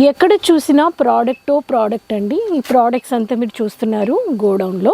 ఎక్కడ చూసినా product product అండి. ఈ ప్రోడక్ట్స్ అంతా మీరు చూస్తున్నారు గోడౌన్లో.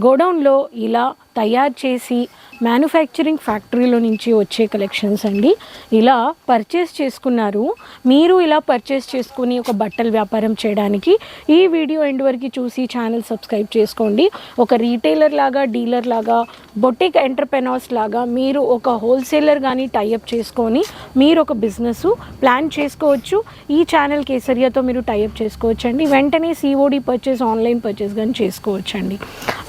గోడౌన్లో ఇలా తయారు చేసి మ్యానుఫ్యాక్చరింగ్ ఫ్యాక్టరీలో నుంచి వచ్చే కలెక్షన్స్ అండి. ఇలా పర్చేస్ చేసుకున్నారు. మీరు ఇలా పర్చేస్ చేసుకుని ఒక బట్టల వ్యాపారం చేయడానికి ఈ వీడియో ఎండ్ వరకు చూసి ఛానల్ సబ్స్క్రైబ్ చేసుకోండి. ఒక రీటైలర్ లాగా డీలర్ లాగా బొటిక్ ఎంటర్ప్రెనర్స్ లాగా మీరు ఒక హోల్సేలర్ కానీ టైఅప్ చేసుకొని మీరు ఒక బిజినెస్ ప్లాన్ చేసుకోవచ్చు. ఈ ఛానల్ కేసరియాతో మీరు టైఅప్ చేసుకోవచ్చు అండి వెంటనే సిఓడి పర్చేస్ ఆన్లైన్ పర్చేస్ కానీ చేసుకోవచ్చు అండి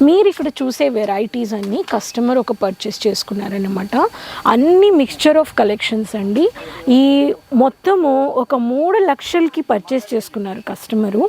మీరు ఇక్కడ చూసే వెరైటీస్ అన్నీ కస్టమర్ ఒక పర్చేస్ పర్చేస్ చేసుకున్నారనమాట అన్ని మిక్స్చర్ ఆఫ్ కలెక్షన్స్ అండి. ఈ మొత్తము ఒక మూడు లక్షలకి పర్చేస్ చేసుకున్నారు కస్టమరు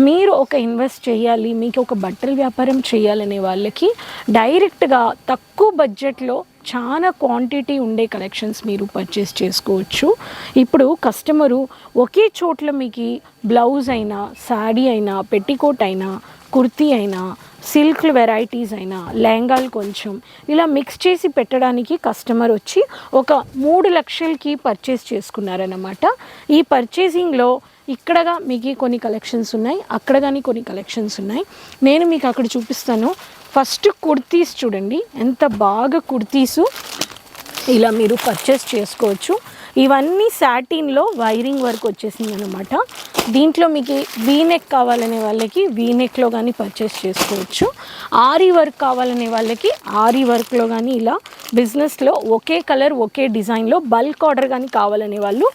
మీరు ఒక ఇన్వెస్ట్ చేయాలి మీకు ఒక బట్టల వ్యాపారం చేయాలనే వాళ్ళకి డైరెక్ట్గా తక్కువ బడ్జెట్లో చాలా క్వాంటిటీ ఉండే కలెక్షన్స్ మీరు పర్చేస్ చేసుకోవచ్చు. ఇప్పుడు కస్టమరు ఒకే చోట్ల మీకు బ్లౌజ్ అయినా శాడీ అయినా పెట్టికోట్ అయినా కుర్తీ అయినా సిల్క్ వెరైటీస్ అయినా లెహంగాలు కొంచెం ఇలా మిక్స్ చేసి పెట్టడానికి కస్టమర్ వచ్చి ఒక మూడు లక్షలకి పర్చేస్ చేసుకున్నారనమాట ఈ పర్చేసింగ్లో ఇక్కడగా మీకు కొన్ని కలెక్షన్స్ ఉన్నాయి అక్కడ కానీ కొన్ని కలెక్షన్స్ ఉన్నాయి. నేను మీకు అక్కడ చూపిస్తాను. ఫస్ట్ కుర్తీస్ చూడండి ఎంత బాగా కుర్తీసు ఇలా మీరు పర్చేస్ చేసుకోవచ్చు. ఇవన్నీ సాటిన్లో వైరింగ్ వర్క్ వచ్చేసింది అనమాట దీంట్లో మీకు వీనెక్ కావాలనే వాళ్ళకి వీనెక్లో కానీ పర్చేస్ చేసుకోవచ్చు. ఆరి వర్క్ కావాలనే వాళ్ళకి ఆరి వర్క్లో కానీ ఇలా బిజినెస్లో ఒకే కలర్ ఒకే డిజైన్లో బల్క్ ఆర్డర్ కానీ కావాలనే వాళ్ళు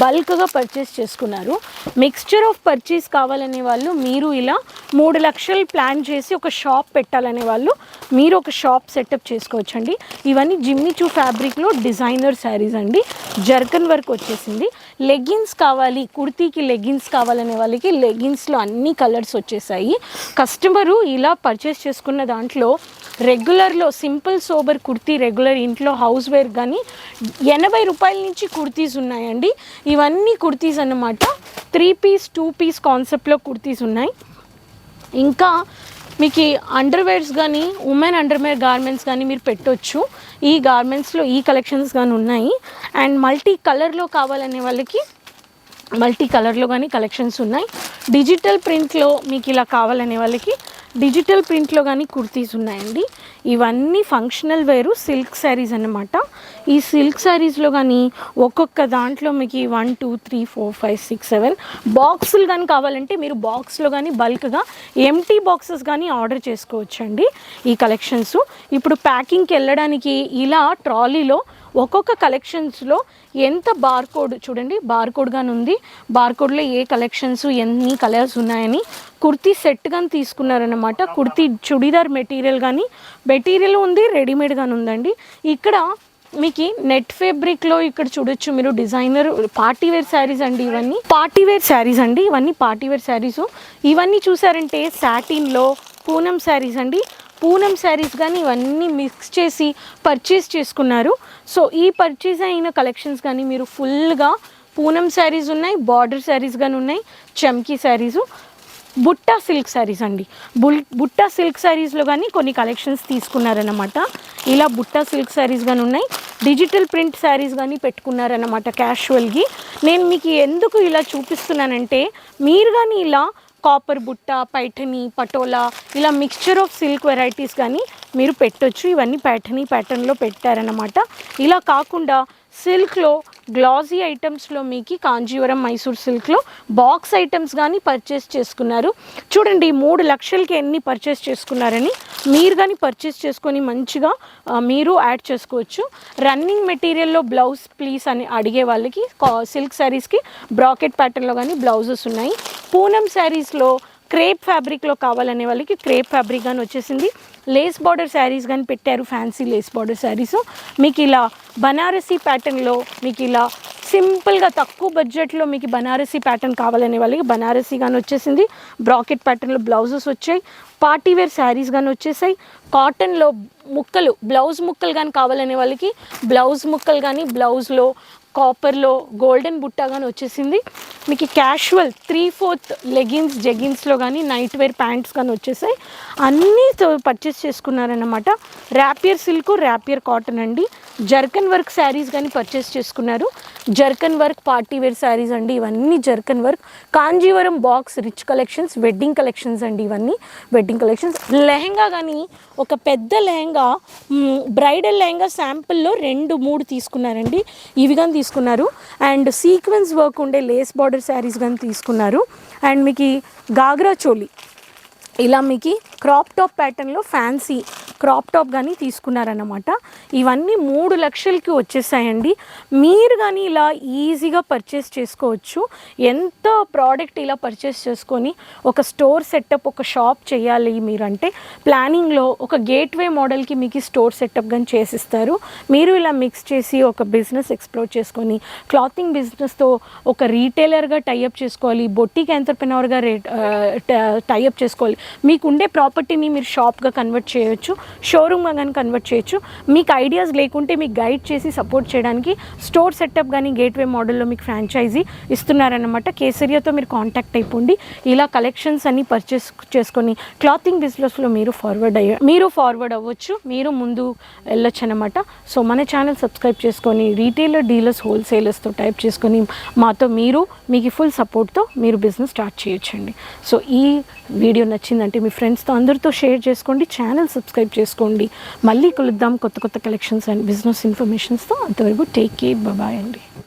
బల్క్గా పర్చేస్ చేసుకున్నారు. మిక్స్చర్ ఆఫ్ పర్చేస్ కావాలనే వాళ్ళు మీరు ఇలా మూడు లక్షలు ప్లాన్ చేసి ఒక షాప్ పెట్టాలనే వాళ్ళు మీరు ఒక షాప్ సెటప్ చేసుకోవచ్చండి. ఇవన్నీ జిమ్మిచూ ఫ్యాబ్రిక్లో డిజైనర్ శారీస్ అండి. జర్కన్ వర్క్ వచ్చేసింది. లెగ్గిన్స్ కావాలి కుర్తీకి లెగ్గిన్స్ కావాలనే వాళ్ళకి లెగిన్స్లో అన్ని కలర్స్ వచ్చేసాయి. కస్టమరు ఇలా పర్చేస్ చేసుకున్న దాంట్లో రెగ్యులర్లో సింపుల్ సోబర్ కుర్తీ రెగ్యులర్ ఇంట్లో హౌస్ వేర్ కానీ ఎనభై రూపాయల నుంచి కుర్తీస్ ఉన్నాయండి. ఇవన్నీ కుర్తీస్ అన్నమాట. త్రీ పీస్ టూ పీస్ కాన్సెప్ట్లో కుర్తీస్ ఉన్నాయి. ఇంకా మీకు అండర్వేర్స్ కానీ ఉమెన్ అండర్వేర్ గార్మెంట్స్ కానీ మీరు పెట్టొచ్చు. ఈ గార్మెంట్స్లో ఈ కలెక్షన్స్ కానీ ఉన్నాయి. అండ్ మల్టీ కలర్లో కావాలనే వాళ్ళకి మల్టీ కలర్లో కానీ కలెక్షన్స్ ఉన్నాయి. డిజిటల్ ప్రింట్లో మీకు ఇలా కావాలనే వాళ్ళకి డిజిటల్ ప్రింట్లో కానీ కుర్తీస్ ఉన్నాయండి. ఇవన్నీ ఫంక్షనల్ వేరు సిల్క్ శారీస్ అన్నమాట. ఈ సిల్క్ శారీస్లో కానీ ఒక్కొక్క దాంట్లో మీకు one two three four five six seven బాక్సులు కానీ కావాలంటే మీరు బాక్స్లో కానీ బల్క్గా ఎంటీ బాక్సెస్ కానీ ఆర్డర్ చేసుకోవచ్చండి ఈ కలెక్షన్స్. ఇప్పుడు ప్యాకింగ్కి వెళ్ళడానికి ఇలా ట్రాలీలో ఒక్కొక్క కలెక్షన్స్లో ఎంత బార్కోడ్ చూడండి బార్ కానీ ఉంది. బార్కోడ్లో ఏ కలెక్షన్స్ ఎన్ని కలర్స్ ఉన్నాయని కుర్తీ సెట్ కానీ తీసుకున్నారనమాట కుర్తీ చుడీదార్ మెటీరియల్ కానీ మెటీరియల్ ఉంది రెడీమేడ్ కానీ ఉందండి. ఇక్కడ మీకు నెట్ ఫేబ్రిక్లో ఇక్కడ చూడొచ్చు మీరు డిజైనర్ పార్టీ వేర్ శారీస్ అండి ఇవన్నీ. పార్టీ వేర్ శారీస్ అండి ఇవన్నీ పార్టీ వేర్ శారీస్. ఇవన్నీ చూసారంటే సాటిన్లో పూనం శారీస్ అండి. పూనం శారీస్ కానీ ఇవన్నీ మిక్స్ చేసి పర్చేస్ చేసుకున్నారు. సో ఈ పర్చేస్ అయిన కలెక్షన్స్ కానీ మీరు ఫుల్గా పూనం శారీస్ ఉన్నాయి బార్డర్ శారీస్ కానీ ఉన్నాయి చమ్కీ శారీసు బుట్టా సిల్క్ శారీస్ అండి. బుల్ బుట్టా సిల్క్ శారీస్లో కానీ కొన్ని కలెక్షన్స్ తీసుకున్నారనమాట ఇలా బుట్టా సిల్క్ శారీస్ కానీ ఉన్నాయి డిజిటల్ ప్రింట్ శారీస్ కానీ పెట్టుకున్నారనమాట క్యాషువల్కి నేను మీకు ఎందుకు ఇలా చూపిస్తున్నానంటే మీరు కానీ ఇలా కాపర్ బుట్ట పైఠని పటోలా ఇలా మిక్స్చర్ ఆఫ్ సిల్క్ వెరైటీస్ కానీ మీరు పెట్టొచ్చు. ఇవన్నీ ప్యాటర్నీ ప్యాటర్న్లో పెట్టారనమాట ఇలా కాకుండా సిల్క్లో గ్లాజీ ఐటమ్స్లో మీకు కాంజీవరం మైసూర్ సిల్క్లో బాక్స్ ఐటమ్స్ కానీ పర్చేస్ చేసుకున్నారు. చూడండి మూడు లక్షలకి ఎన్ని పర్చేస్ చేసుకున్నారని మీరు కానీ పర్చేస్ చేసుకొని మంచిగా మీరు యాడ్ చేసుకోవచ్చు. రన్నింగ్ మెటీరియల్లో బ్లౌజ్ ప్లీజ్ అని అడిగే వాళ్ళకి సిల్క్ శారీస్కి బ్రాకెట్ ప్యాటర్న్లో కానీ బ్లౌజెస్ ఉన్నాయి. పూనం శారీస్లో క్రేప్ ఫ్యాబ్రిక్లో కావాలనే వాళ్ళకి క్రేప్ ఫ్యాబ్రిక్ కానీ వచ్చేసింది. లేస్ బార్డర్ శారీస్ కానీ పెట్టారు ఫ్యాన్సీ లేస్ బార్డర్ శారీస్. మీకు ఇలా బనారసీ ప్యాటర్న్లో మీకు ఇలా సింపుల్గా తక్కువ బడ్జెట్లో మీకు బనారసీ ప్యాటర్న్ కావాలనే వాళ్ళకి బనారసీ కానీ వచ్చేసింది. బ్రాకెట్ ప్యాటర్న్లో బ్లౌజెస్ వచ్చాయి. పార్టీ వేర్ శారీస్ కానీ వచ్చేసాయి. కాటన్లో ముక్కలు బ్లౌజ్ ముక్కలు కానీ కావాలనే వాళ్ళకి బ్లౌజ్ ముక్కలు కానీ బ్లౌజ్లో కాపర్లో గోల్డెన్ బుట్టా కానీ వచ్చేసింది. మీకు క్యాషువల్ త్రీ ఫోర్త్ లెగిన్స్ జెగిన్స్లో కానీ నైట్ వేర్ ప్యాంట్స్ కానీ వచ్చేసాయి. అన్నీ పర్చేస్ చేసుకున్నారనమాట ర్యాపియర్ సిల్క్ ర్యాపియర్ కాటన్ అండి. జర్కన్ వర్క్ శారీస్ కానీ పర్చేస్ చేసుకున్నారు. Zircon work party wear saris అండి ఇవన్నీ zircon work. Kanjeevaram box rich collections wedding collections అండి ఇవన్నీ. Wedding collections. లెహంగా కానీ ఒక పెద్ద లెహంగా బ్రైడల్ లెహంగా శాంపుల్లో రెండు మూడు తీసుకున్నారండి. ఇవి కానీ తీసుకున్నారు. అండ్ సీక్వెన్స్ వర్క్ ఉండే లేస్ బార్డర్ శారీస్ కానీ తీసుకున్నారు. అండ్ మీకు గాగ్రా చోలీ ఇలా మీకు క్రాప్ టాప్ ప్యాటర్న్లో ఫ్యాన్సీ క్రాప్ టాప్ కానీ తీసుకున్నారన్నమాట. ఇవన్నీ మూడు లక్షలకి వచ్చేసాయండి. మీరు కానీ ఇలా ఈజీగా పర్చేస్ చేసుకోవచ్చు. ఎంత ప్రోడక్ట్ ఇలా పర్చేస్ చేసుకొని ఒక స్టోర్ సెటప్ ఒక షాప్ చేయాలి మీరంటే ప్లానింగ్లో ఒక గేట్వే మోడల్కి మీకు స్టోర్ సెటప్ కానీ చేసిస్తారు. మీరు ఇలా మిక్స్ చేసి ఒక బిజినెస్ ఎక్స్ప్లోర్ చేసుకొని క్లాతింగ్ బిజినెస్తో ఒక రీటైలర్గా టైఅప్ చేసుకోవాలి బొట్టిక్ ఎంటర్ప్రినర్గా రేట్ టైఅప్ చేసుకోవాలి మీకు ఉండే ప్రాపర్టీని మీరు షాప్గా కన్వర్ట్ చేయొచ్చు. షోరూమ్గా కానీ కన్వర్ట్ చేయొచ్చు. మీకు ఐడియాస్ లేకుంటే మీకు గైడ్ చేసి సపోర్ట్ చేయడానికి స్టోర్ సెటప్ కానీ గేట్వే మోడల్లో మీకు ఫ్రాంచైజీ ఇస్తున్నారన్నమాట. కేసరియాతో మీరు కాంటాక్ట్ అయిపోండి. ఇలా కలెక్షన్స్ అన్ని పర్చేస్ చేసుకొని క్లాతింగ్ బిజినెస్లో మీరు ఫార్వర్డ్ అయ్య మీరు ఫార్వర్డ్ అవ్వచ్చు. మీరు ముందు వెళ్ళొచ్చు అనమాట సో మన ఛానల్ సబ్స్క్రైబ్ చేసుకొని రీటైలర్ డీలర్స్ హోల్సేలర్స్తో టైప్ చేసుకొని మాతో మీరు మీకు ఫుల్ సపోర్ట్తో మీరు బిజినెస్ స్టార్ట్ చేయొచ్చండి. సో ఈ వీడియో నచ్చిందంటే మీ ఫ్రెండ్స్తో అందరితో షేర్ చేసుకోండి. ఛానల్ సబ్స్క్రైబ్ చేసుకోండి మళ్ళీ కలుద్దాం కొత్త కొత్త కలెక్షన్స్ అండ్ బిజినెస్ ఇన్ఫర్మేషన్స్తో అంతవరకు టేక్ కేర్ బాయ్ అండి.